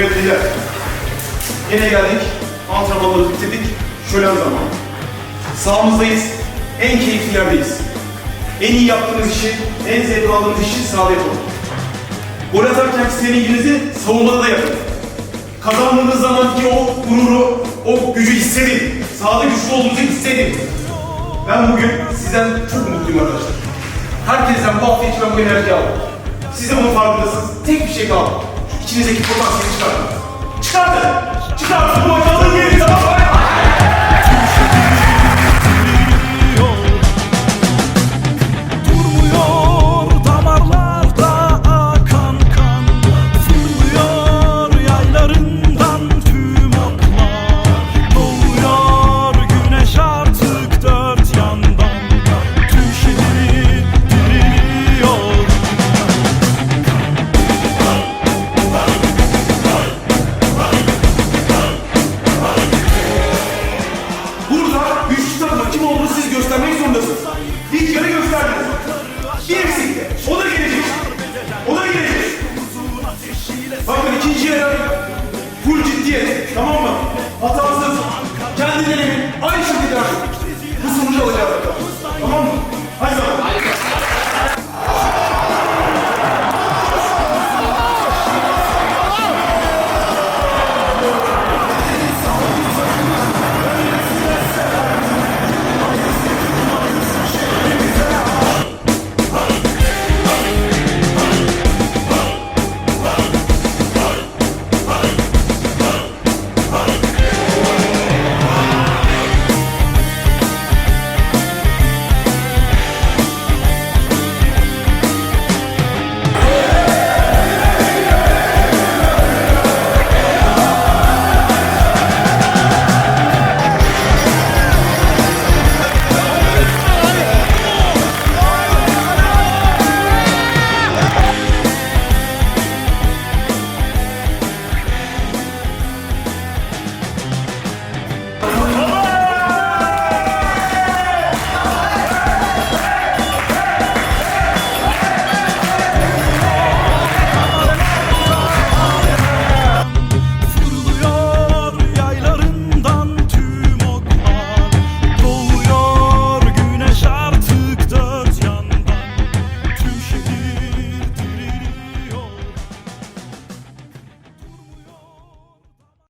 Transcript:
Evet beyler. Yine geldik. Antrenmanları bitirdik. Şölen zamanı. Sahamızdayız. En keyifli yerdeyiz. En iyi yaptığınız işi, en zevk aldığınız işi sahada yapalım. Gol atarken sevincinizi savunmada da yapın. Kazandığınız zamanki o gururu, o gücü hissedin. Sahada güçlü olduğunuzu hissedin. Ben bugün sizden çok mutluyum arkadaşlar. Herkesten bu hafta içi ben bu enerjiyi aldım. Siz de bunun farkındasınız. Tek bir şey kaldı. Utiliza aqui por uma vez, cara. Bakın ikinci yarı full ciddiyet. Tamam mı? Hatasız. Kendilerini aynı şekilde